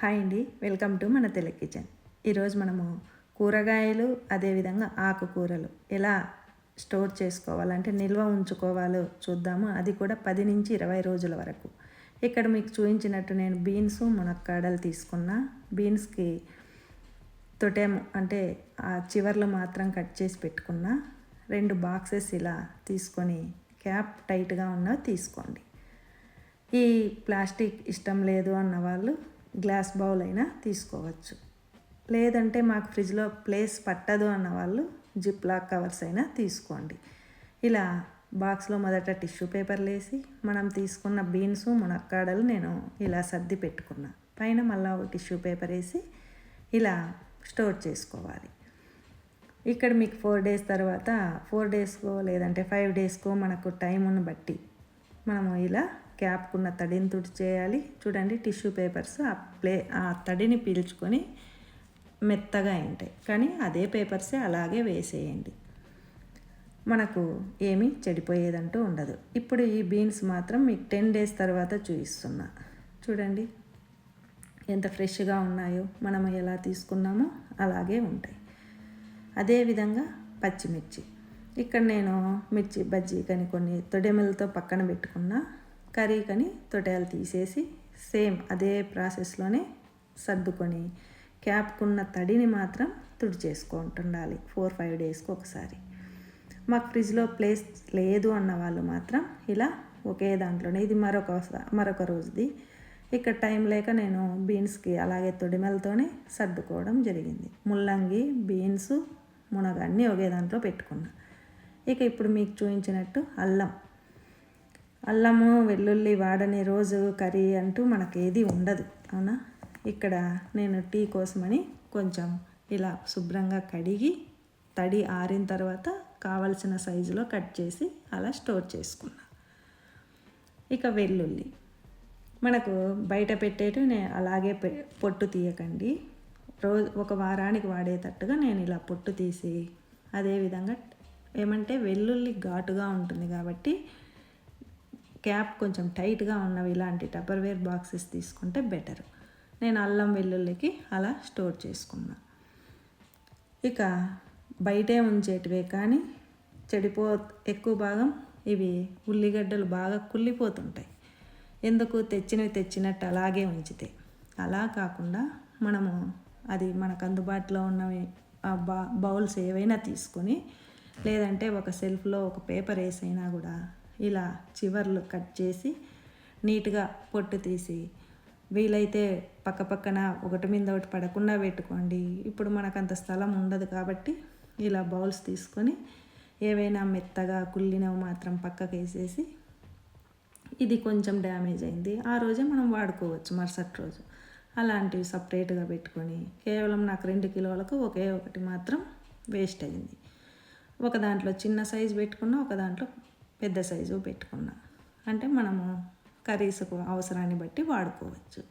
Hi అండి. Welcome to మన Telugu kitchen. ఈరోజు మనము కూరగాయలు అదేవిధంగా ఆకుకూరలు ఎలా స్టోర్ చేసుకోవాలంటే నిల్వ ఉంచుకోవాలో చూద్దాము. అది కూడా పది నుంచి ఇరవై రోజుల వరకు. ఇక్కడ మీకు చూపించినట్టు నేను బీన్స్ మునక్కాడలు తీసుకున్నా. బీన్స్కి తొటేము అంటే ఆ చివర్లు మాత్రం కట్ చేసి పెట్టుకున్నా. రెండు బాక్సెస్ ఇలా తీసుకొని క్యాప్ టైట్గా ఉన్న తీసుకోండి. ఈ ప్లాస్టిక్ ఇష్టం లేదు అన్న వాళ్ళు గ్లాస్ బౌల్ అయినా తీసుకోవచ్చు. లేదంటే మాకు ఫ్రిడ్జ్లో ప్లేస్ పట్టదు అన్న వాళ్ళు జిప్ లాక్ కవర్స్ అయినా తీసుకోండి. ఇలా బాక్స్లో మొదట టిష్యూ పేపర్లు వేసి మనం తీసుకున్న బీన్స్ మునక్కాడలు నేను ఇలా సర్ది పెట్టుకున్నా. పైన మళ్ళీ ఒక టిష్యూ పేపర్ వేసి ఇలా స్టోర్ చేసుకోవాలి. ఇక్కడ మీకు ఫోర్ డేస్ తర్వాత ఫోర్ డేస్కో లేదంటే ఫైవ్ డేస్కో మనకు టైంను బట్టి మనము ఇలా క్యాప్కున్న తడిని తుడి చేయాలి చూడండి టిష్యూ పేపర్స్ ఆ ప్లే ఆ తడిని పీల్చుకొని మెత్తగా ఉంటాయి. కానీ అదే పేపర్సే అలాగే వేసేయండి. మనకు ఏమీ చెడిపోయేదంటూ ఉండదు. ఇప్పుడు ఈ బీన్స్ మాత్రం మీకు టెన్ డేస్ తర్వాత చూపిస్తున్నా. చూడండి ఎంత ఫ్రెష్గా ఉన్నాయో మనం ఎలా తీసుకున్నామో అలాగే ఉంటాయి. అదేవిధంగా పచ్చిమిర్చి. ఇక్కడ నేను మిర్చి బజ్జీ కానీ కొన్ని తొడెమలతో పక్కన పెట్టుకున్నా. కర్రీ కని తీసేసి సేమ్ అదే ప్రాసెస్లోనే సర్దుకొని క్యాప్కున్న తడిని మాత్రం తుడిచేసుకుంటుండాలి ఫోర్ ఫైవ్ డేస్కి ఒకసారి. మాకు ఫ్రిడ్జ్లో ప్లేస్ లేదు అన్న వాళ్ళు మాత్రం ఇలా ఒకే దాంట్లోనే ఇది మరొక మరొక రోజుది. ఇక్కడ టైం లేక నేను బీన్స్కి అలాగే తొడిమెలతోనే సర్దుకోవడం జరిగింది. ముల్లంగి బీన్స్ మునగ అన్నీ ఒకే దాంట్లో పెట్టుకున్నా. ఇక ఇప్పుడు మీకు చూపించినట్టు అల్లం. అల్లము వెల్లుల్లి వాడని రోజు కర్రీ అంటూ మనకేది ఉండదు. అవునా? ఇక్కడ నేను టీ కోసమని కొంచెం ఇలా శుభ్రంగా కడిగి తడి ఆరిన తర్వాత కావలసిన సైజులో కట్ చేసి అలా స్టోర్ చేసుకున్నా. ఇక వెల్లుల్లి. మనకు బయట పెట్టేటి నేను అలాగే పొట్టు తీయకండి. రోజు ఒక వారానికి వాడేటట్టుగా నేను ఇలా పొట్టు తీసి అదేవిధంగా ఏమంటే వెల్లుల్లి ఘాటుగా ఉంటుంది కాబట్టి క్యాప్ కొంచెం టైట్గా ఉన్నవి ఇలాంటి టపర్వేర్ బాక్సెస్ తీసుకుంటే బెటర్. నేను అల్లం వెల్లుల్లికి అలా స్టోర్ చేసుకున్నా. ఇక బయటే ఉంచేటివే కానీ చెడిపో ఎక్కువ భాగం ఇవి ఉల్లిగడ్డలు బాగా కుళ్ళిపోతుంటాయి. ఎందుకు? తెచ్చినవి తెచ్చినట్టు అలాగే ఉంచితే. అలా కాకుండా మనము అది మనకు అందుబాటులో ఉన్నవి బౌల్స్ ఏవైనా తీసుకొని లేదంటే ఒక సెల్ఫ్లో ఒక పేపర్ వేసైనా కూడా ఇలా చివర్లు కట్ చేసి నీట్గా పొట్టు తీసి వీలైతే పక్క పక్కన ఒకటి మీద ఒకటి పడకుండా పెట్టుకోండి. ఇప్పుడు మనకు అంత స్థలం ఉండదు కాబట్టి ఇలా బౌల్స్ తీసుకొని ఏవైనా మెత్తగా కుళ్ళినవి మాత్రం పక్కకు వేసేసి ఇది కొంచెం డ్యామేజ్ అయింది. ఆ రోజే మనం వాడుకోవచ్చు మరుసటి రోజు. అలాంటివి సపరేట్గా పెట్టుకొని కేవలం నాకు రెండు కిలోలకు ఒకే ఒకటి మాత్రం వేస్ట్ అయింది. ఒక దాంట్లో చిన్న సైజు పెట్టుకున్నా ఒక దాంట్లో పెద్ద సైజు పెట్టుకున్నా. అంటే మనము కర్రీస్కు అవసరాన్ని బట్టి వాడుకోవచ్చు.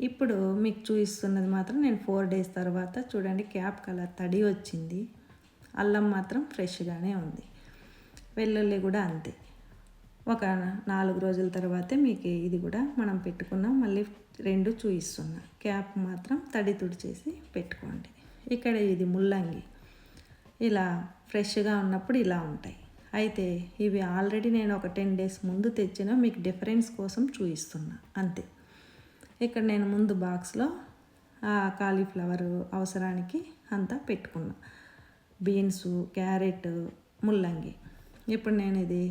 ఇప్పుడు మీకు చూపిస్తున్నది మాత్రం నేను ఫోర్ డేస్ తర్వాత చూడండి క్యాప్ కలర్ తడి వచ్చింది. అల్లం మాత్రం ఫ్రెష్గానే ఉంది. వెల్లుల్లి కూడా అంతే. ఒక నాలుగు రోజుల తర్వాతే మీకు ఇది కూడా మనం పెట్టుకున్నాం. మళ్ళీ రెండు చూపిస్తున్నా. క్యాప్ మాత్రం తడి తుడిచేసి పెట్టుకోండి. ఇక్కడ ఇది ముల్లంగి. ఇలా ఫ్రెష్గా ఉన్నప్పుడు ఇలా ఉంటాయి. అయితే ఇవి ఆల్రెడీ నేను ఒక టెన్ డేస్ ముందు తెచ్చిన మీకు డిఫరెన్స్ కోసం చూపిస్తున్నా అంతే. ఇక్కడ నేను ముందు బాక్స్లో కాలీఫ్లవర్ అవసరానికి అంతా పెట్టుకున్నా. బీన్స్ క్యారెట్ ముల్లంగి. ఇప్పుడు నేను ఇది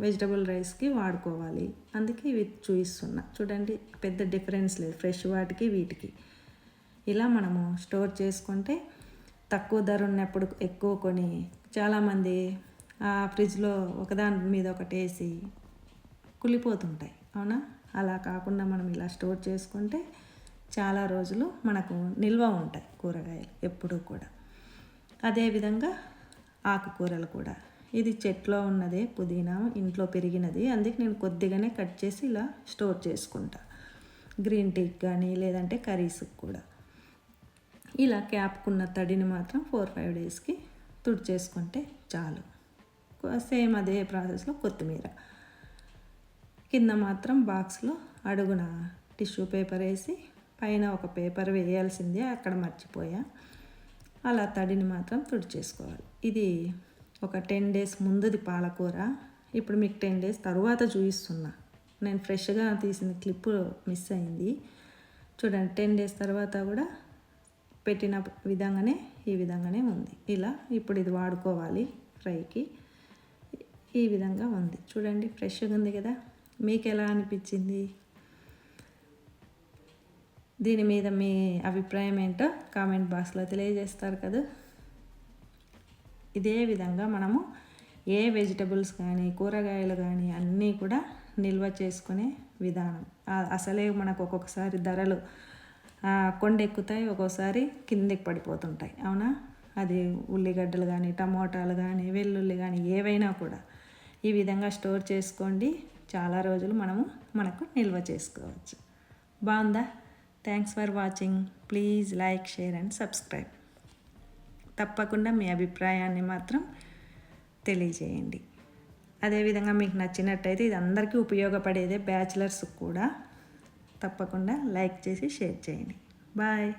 వెజిటబుల్ రైస్కి వాడుకోవాలి. అందుకే ఇవి చూపిస్తున్నా చూడండి పెద్ద డిఫరెన్స్ లేదు. ఫ్రెష్ వాటికి వీటికి. ఇలా మనము స్టోర్ చేసుకుంటే తక్కువ ధర ఉన్నప్పుడు ఎక్కువ కొని చాలామంది ఫ్రిడ్జ్లో ఒకదాని మీద ఒకటి వేసి కుళ్ళిపోతుంటాయి. అవునా? అలా కాకుండా మనం ఇలా స్టోర్ చేసుకుంటే చాలా రోజులు మనకు నిల్వ ఉంటాయి కూరగాయలు ఎప్పుడూ కూడా. అదేవిధంగా ఆకుకూరలు కూడా. ఇది చెట్లో ఉన్నదే పుదీనా ఇంట్లో పెరిగినది. అందుకే నేను కొద్దిగానే కట్ చేసి ఇలా స్టోర్ చేసుకుంటా. గ్రీన్ టీకి కానీ లేదంటే కర్రీస్కి కూడా. ఇలా క్యాప్కున్న తడిని మాత్రం ఫోర్ ఫైవ్ డేస్కి తుడిచేసుకుంటే చాలు. సేమ్ అదే ప్రాసెస్లో కొత్తిమీర. కింద మాత్రం బాక్స్లో అడుగున టిష్యూ పేపర్ వేసి పైన ఒక పేపర్ వేయాల్సిందే అక్కడ మర్చిపోయా. అలా తడిని మాత్రం తుడిచేసుకోవాలి. ఇది ఒక టెన్ డేస్ ముందుది పాలకూర. ఇప్పుడు మీకు టెన్ డేస్ తర్వాత చూపిస్తున్నా నేను ఫ్రెష్గా తీసిన క్లిప్ మిస్ అయింది. చూడండి టెన్ డేస్ తర్వాత కూడా పెట్టిన విధంగానే ఈ విధంగానే ఉంది. ఇలా ఇప్పుడు ఇది వాడుకోవాలి ఫ్రైకి. ఈ విధంగా ఉంది. చూడండి ఫ్రెష్గా ఉంది కదా. మీకు ఎలా అనిపించింది? దీని మీద మీ అభిప్రాయం ఏంటో కామెంట్ బాక్స్లో తెలియజేస్తారు కదా. ఇదే విధంగా మనము ఏ వెజిటబుల్స్ కానీ కూరగాయలు కానీ అన్నీ కూడా నిల్వ చేసుకునే విధానం. అసలే మనకు ఒక్కొక్కసారి ధరలు కొండెక్కుతాయి ఒక్కోసారి కిందకి పడిపోతుంటాయి. అవునా? అది ఉల్లిగడ్డలు కానీ టమోటాలు కానీ వెల్లుల్లి కానీ ఏవైనా కూడా. ఈ విధంగా స్టోర్ చేసుకోండి. చాలా రోజులు మనము మనకు నిల్వ చేసుకోవచ్చు. బాగుందా? Thanks for watching please like share and subscribe తప్పకుండా మీ అభిప్రాయాన్ని మాత్రం తెలియజేయండి. అదేవిధంగా మీకు నచ్చినట్టయితే ఇది అందరికీ ఉపయోగపడేదే బ్యాచిలర్స్ కూడా. తప్పకుండా లైక్ చేసి షేర్ చేయండి. బాయ్